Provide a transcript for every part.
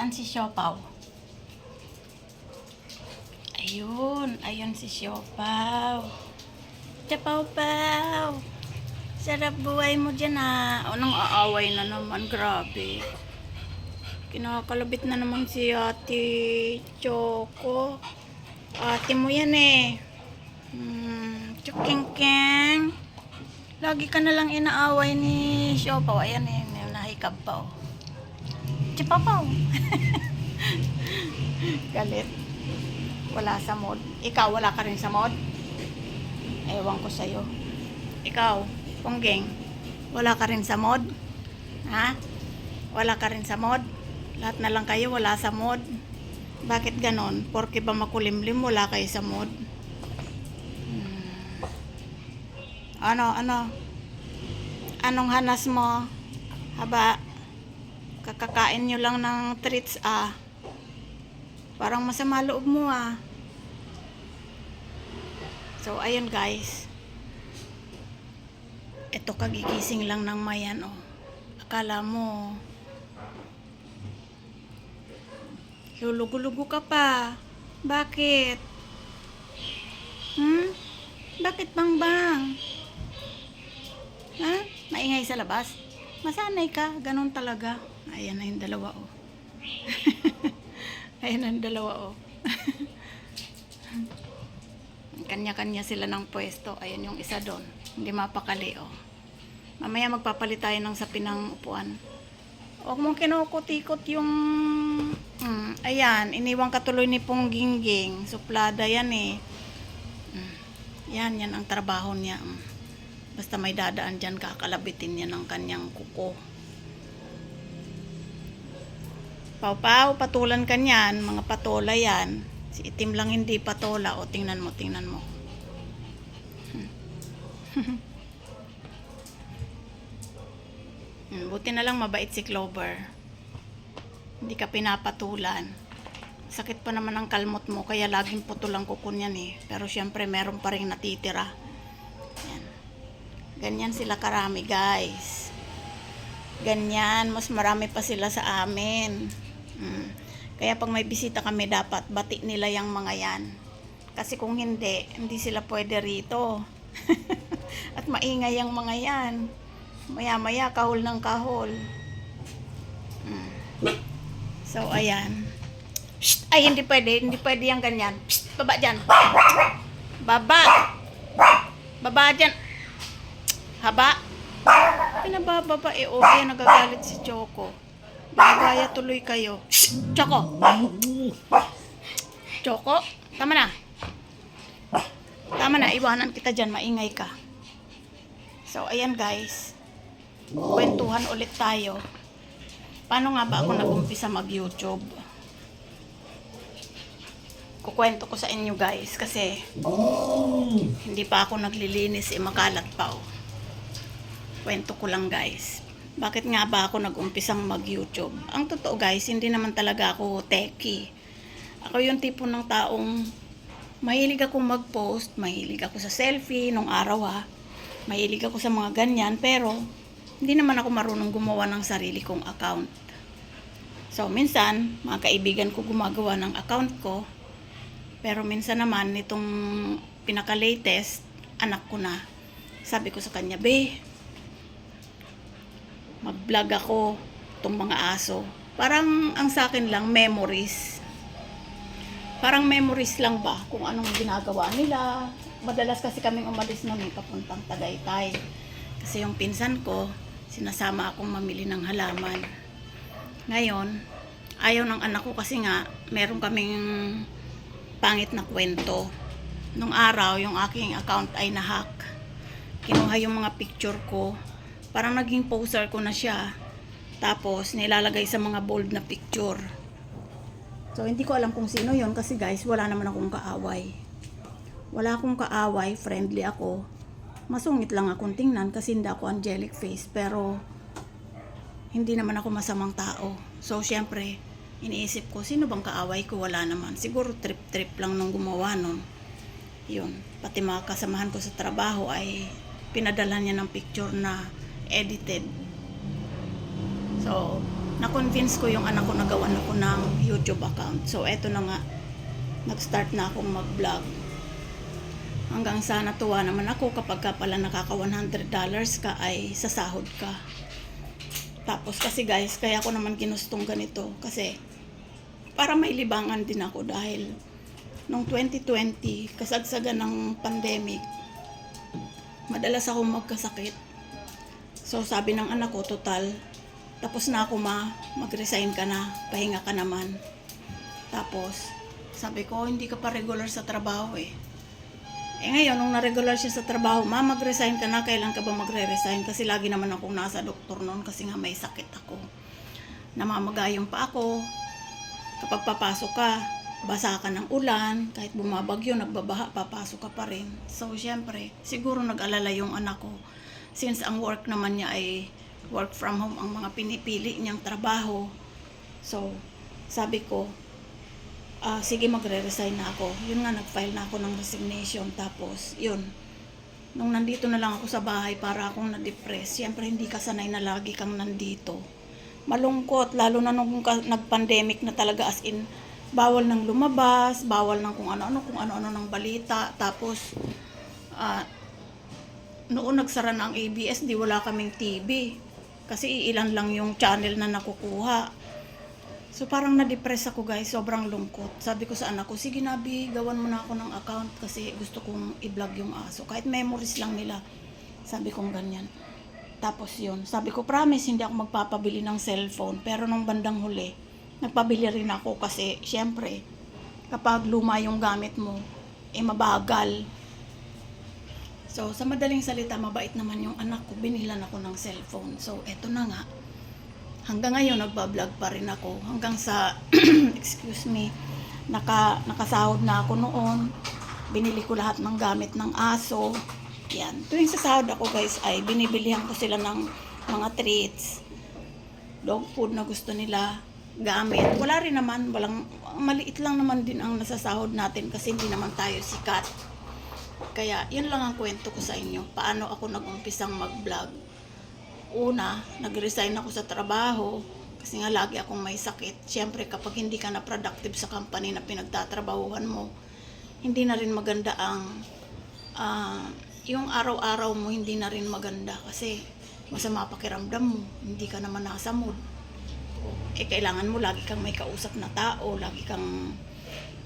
Saan si Siopaw? Ayun, ayun si Siopaw. Siopaw-paw. Sarap buhay mo dyan ah. O, aaway na naman, grabe. Kinakalabit na naman si Ate Choco. Ate mo yan eh. Hmm, Chuking-king. Lagi ka na lang inaaway ni Siopaw. Ayan eh, nahikab pa oh. Chipapaw. Galit. Wala sa mod. Ikaw, wala ka rin sa mod? Ewan ko sa'yo. Ikaw, Ponggeng, wala ka rin sa mod? Ha? Wala ka rin sa mod? Lahat na lang kayo wala sa mod. Bakit ganon? Porke ba makulimlim wala kayo sa mod? Hmm. Ano, ano? Anong hanas mo? Haba? Kakakain nyo lang ng treats ah. Parang masama loob mo ah. So, ayun guys. Ito kagigising lang ng mayan oh. Akala mo, lulugo-lugo ka pa. Bakit? Hmm? Bakit bang bang? Ha? Maingay sa labas? Masanay ka, ganun talaga. Ayan na yung dalawa oh. Ayan na yung dalawa oh. Kanya-kanya sila ng pwesto. Ayan yung isa doon. Hindi mapakali oh. Mamaya magpapalit tayo ng sapi ng upuan. Huwag mong kinukot-ikot yung... Mm, ayan, iniwang katuloy ni Pong Gingging. Suplada yan eh. Mm, yan, yan ang trabaho niya. Mm. Basta may dadaan dyan, kakalabitin niya ng kanyang kuko. Pau-pau, patulan ka niyan. Mga patola yan. Si itim lang hindi patola. O, tingnan mo, tingnan mo. Hmm, buti na lang mabait si Clover. Hindi ka pinapatulan. Sakit pa naman ang kalmot mo, kaya laging putol ang kuko niyan eh. Pero syempre, meron pa rin natitira. Yan. Ganyan sila karami, guys. Ganyan, mas marami pa sila sa amin. Kaya pag may bisita kami, dapat bati nila yung mga yan. Kasi kung hindi, hindi sila pwede rito. At maingay ang mga yan. Maya-maya, kahol ng kahol. Mm. So, ayan. Shh! Ay, hindi pwede. Hindi pwede yung ganyan. Shh! Baba dyan. Baba! Baba dyan. Haba. Pinabababa eh. O, yan nagagalit si Choco. Binabaya tuloy kayo. Choco! Choco, tama na. Tama na, iwanan kita dyan. Maingay ka. So, ayan guys. Kwentuhan ulit tayo. Paano nga ba ako nag-umpisa mag-YouTube? Kukwento ko sa inyo guys kasi hindi pa ako naglilinis eh makalat pa oh. Kwento ko lang guys. Bakit nga ba ako nag-umpisang mag-YouTube? Ang totoo guys, hindi naman talaga ako techie. Ako yung tipo ng taong mahilig ako mag-post, mahilig ako sa selfie nung araw ha. Mahilig ako sa mga ganyan pero hindi naman ako marunong gumawa ng sarili kong account. So, minsan, mga kaibigan ko gumagawa ng account ko. Pero minsan naman, nitong pinaka-latest, anak ko na. Sabi ko sa kanya, Be, mag-vlog ako itong mga aso. Parang ang sa akin lang, memories. Parang memories lang ba kung anong ginagawa nila. Madalas kasi kaming umalis noon eh, papuntang Tagaytay. Kasi yung pinsan ko, sinasama akong mamili ng halaman. Ngayon, ayaw ng anak ko kasi nga, meron kaming pangit na kwento. Nung araw, yung aking account ay nahack. Kinuha yung mga picture ko. Parang naging poster ko na siya. Tapos, nilalagay sa mga bold na picture. So, hindi ko alam kung sino yon kasi guys, wala naman akong kaaway. Wala akong kaaway, friendly ako. Masungit lang akong tingnan kasi hindi ako angelic face. Pero, hindi naman ako masamang tao. So, syempre, iniisip ko, sino bang kaaway ko? Wala naman. Siguro trip-trip lang nung gumawa nun. Yun. Pati mga kasamahan ko sa trabaho ay pinadala niya ng picture na edited. So, na-convince ko yung anak ko na gawan ako ng YouTube account. So, eto na nga. Nag-start na akong mag-vlog. Hanggang sa natuwa naman ako kapag ka pala nakaka $100 ka ay sasahod ka. Tapos kasi guys, kaya ako naman ginustong ganito kasi para mailibangan din ako dahil nung 2020, kasagsagan ng pandemic, madalas ako magkasakit. So sabi ng anak ko, total, tapos na ako ma, mag-resign ka na, pahinga ka naman. Tapos, sabi ko, hindi ka pa regular sa trabaho eh. Eh ngayon, nung na-regular siya sa trabaho, ma, mag-resign ka na, kailan ka ba magre-resign? Kasi lagi naman akong nasa doktor noon kasi nga may sakit ako. Namamagayong pa ako. Kapag papasok ka, basa ka ng ulan, kahit bumabagyo, nagbabaha, papasok ka pa rin. So, syempre, siguro nag-alala yung anak ko. Since ang work naman niya ay work from home, ang mga pinipili niyang trabaho. So, sabi ko, ah sige magre-resign na ako. Yun nga, nag-file na ako ng resignation. Tapos, yun, nung nandito na lang ako sa bahay para akong na-depress, syempre hindi ka sanay na lagi kang nandito. Malungkot, lalo na nung nag-pandemic na talaga as in, bawal nang lumabas, bawal nang kung ano-ano, kung ano-ano ng balita. Tapos, ah, noon nagsara na ang ABS, di wala kaming TV. Kasi ilan lang yung channel na nakukuha. So parang na-depress ako guys, sobrang lungkot. Sabi ko sa anak ko, sige Nabi, gawan mo na ako ng account kasi gusto kong i-vlog yung aso. Kahit memories lang nila. Sabi kong ganyan. Tapos yun, sabi ko, promise, hindi ako magpapabili ng cellphone. Pero nung bandang huli, nagpabili rin ako kasi, syempre, kapag luma yung gamit mo, eh mabagal. So, sa madaling salita, mabait naman yung anak ko. Binilan ako ng cellphone. So, eto na nga. Hanggang ngayon, nagbablog pa rin ako. Hanggang sa, excuse me, naka, nakasahod na ako noon. Binili ko lahat ng gamit ng aso. Yan. Tuwing sa ako, guys, ay binibilihan ko sila ng mga treats. Dog food na gusto nila. Gamit. Wala rin naman. Walang, maliit lang naman din ang nasasahod natin kasi hindi naman tayo sikat. Kaya, yun lang ang kwento ko sa inyo. Paano ako nag-umpisang mag-vlog. Una, nag-resign ako sa trabaho kasi nga lagi akong may sakit. Siyempre, kapag hindi ka na productive sa company na pinagtatrabahuhan mo, hindi na rin maganda ang ah, yung araw-araw mo hindi na rin maganda kasi masama pakiramdam mo, hindi ka naman nasa mood. Eh, kailangan mo lagi kang may kausap na tao, lagi kang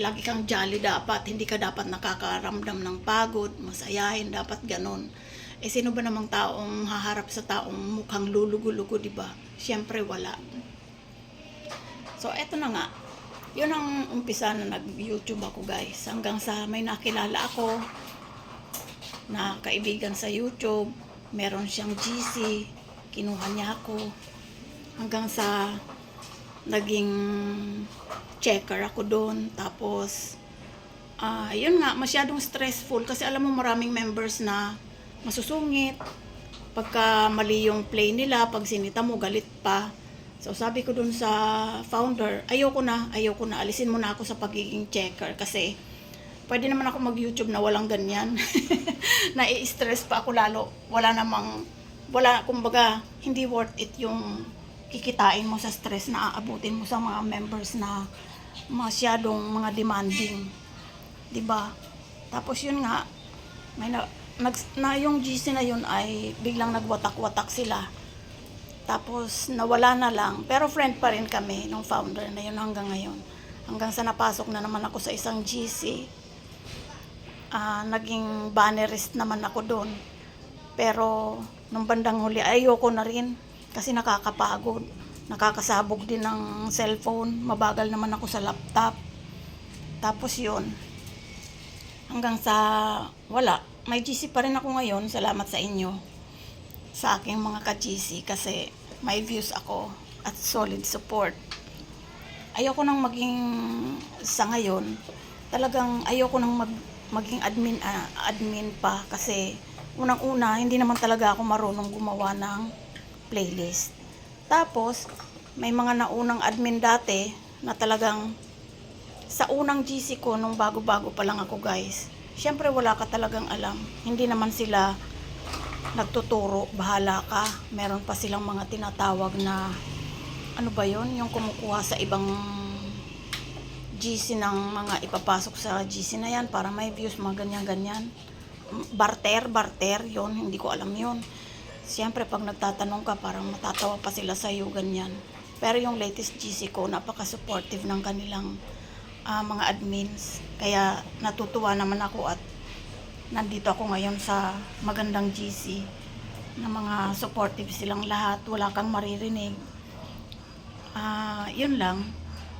lagi kang jolly dapat, hindi ka dapat nakakaramdam ng pagod, masayahin, dapat ganon. Eh sino ba namang taong haharap sa taong mukhang lulugo-lugo, di ba? Siyempre wala. So eto na nga. 'Yun ang umpisa na nag-YouTube ako, guys. Hanggang sa may nakilala ako na kaibigan sa YouTube, meron siyang GC, kinuha niya ako. Hanggang sa naging checker ako doon. Tapos, ah yun nga, masyadong stressful kasi alam mo maraming members na masusungit. Pagka mali yung play nila, pag sinita mo, galit pa. So sabi ko dun sa founder, ayoko na, ayoko na, alisin mo na ako sa pagiging checker kasi pwede naman ako mag-YouTube na walang ganyan. Nai-stress pa ako lalo. Wala namang, wala, kumbaga, hindi worth it yung kikitain mo sa stress na aabutin mo sa mga members na masyadong mga demanding. 'Di ba? Tapos yun nga, may na, nag, na yung GC na yun ay biglang nagwatak-watak sila. Tapos nawala na lang. Pero friend pa rin kami nung founder na yun hanggang ngayon. Hanggang sa napasok na naman ako sa isang GC. ah naging bannerist naman ako doon. Pero nung bandang huli, ayoko na rin. Kasi nakakapagod. Nakakasabog din ng cellphone. Mabagal naman ako sa laptop. Tapos yun. Hanggang sa wala. May GC pa rin ako ngayon. Salamat sa inyo. Sa aking mga ka-GC. Kasi may views ako. At solid support. Ayoko nang maging sa ngayon. Talagang ayoko nang mag, maging admin, ah, admin pa. Kasi unang-una, hindi naman talaga ako marunong gumawa ng playlist. Tapos, may mga naunang admin dati na talagang sa unang GC ko nung bago-bago pa lang ako guys. Syempre wala ka talagang alam. Hindi naman sila nagtuturo, bahala ka. Meron pa silang mga tinatawag na ano ba yon yung kumukuha sa ibang GC ng mga ipapasok sa GC na yan para may views, mga ganyan-ganyan. Barter, barter, yon hindi ko alam yon Siyempre, pag nagtatanong ka, parang matatawa pa sila sa iyo, ganyan. Pero yung latest GC ko, napaka-supportive ng kanilang ah, mga admins. Kaya natutuwa naman ako at nandito ako ngayon sa magandang GC na mga supportive silang lahat. Wala kang maririnig. Ah, yun lang.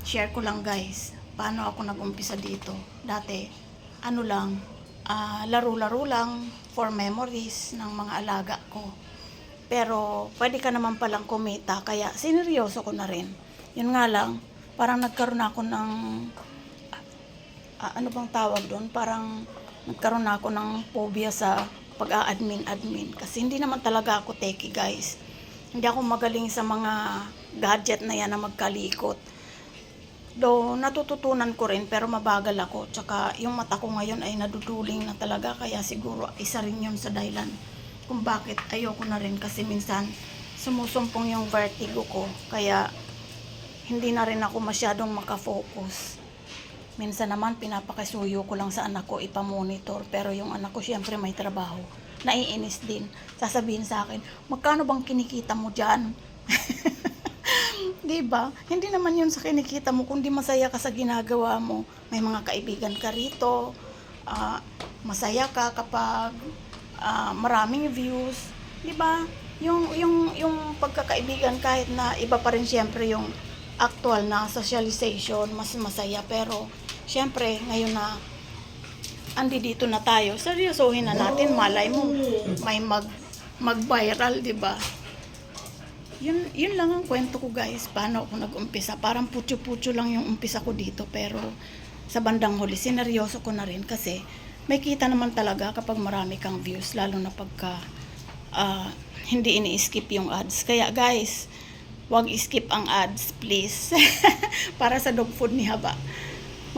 Share ko lang guys. Paano ako nag-umpisa dito. Dati, ano lang, ah, laro-laro lang for memories ng mga alaga ko. Pero pwede ka naman palang kumita, kaya sineryoso ko na rin. Yun nga lang, parang nagkaroon ako ng, ah, ano bang tawag doon? Parang nagkaroon ako ng phobia sa pag-a-admin-admin. Kasi hindi naman talaga ako techie guys. Hindi ako magaling sa mga gadget na yan na magkalikot. Do natututunan ko rin pero mabagal ako. Tsaka yung mata ko ngayon ay naduduling na talaga kaya siguro isa rin yun sa dahilan kung bakit ayoko na rin kasi minsan sumusumpong yung vertigo ko kaya hindi na rin ako masyadong makafocus. Minsan naman pinapakisuyo ko lang sa anak ko ipamonitor pero yung anak ko syempre may trabaho. Naiinis din. Sasabihin sa akin, magkano bang kinikita mo dyan? 'Di ba? Hindi naman 'yun sa kinikita mo kundi masaya ka sa ginagawa mo. May mga kaibigan ka rito. ah, masaya ka kapag ah, maraming views, 'di ba? Yung yung yung pagkakaibigan kahit na iba pa rin siyempre yung actual na socialization, mas masaya pero siyempre ngayon na andi dito na tayo, seryosohin na natin, malay mo may mag mag-viral, 'di ba? yun, yun lang ang kwento ko guys. Paano ako nag-umpisa. Parang putyo-putyo lang yung umpisa ko dito. Pero sa bandang huli, sineryoso ko na rin kasi may kita naman talaga kapag marami kang views. Lalo na pagka ah, hindi ini-skip yung ads. Kaya guys, wag skip ang ads please. Para sa dog food ni Haba.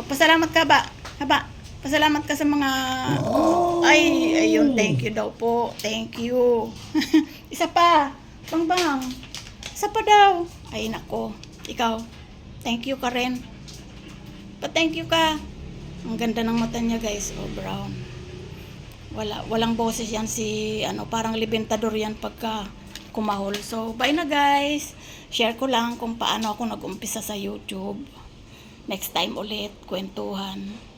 Magpasalamat ka ba? Haba, pasalamat ka sa mga... Ay, ayun, thank you daw po. Thank you. Isa pa. Bang bang. Isa pa daw. Ay, nako. Ikaw. Thank you ka rin. Pa-thank you ka. Ang ganda ng mata niya, guys. Oh, brown. Wala, walang boses yan si, ano, parang libentador yan pagka kumahol. So, bye na guys. Share ko lang kung paano ako nag-umpisa sa YouTube. Next time ulit, kwentuhan.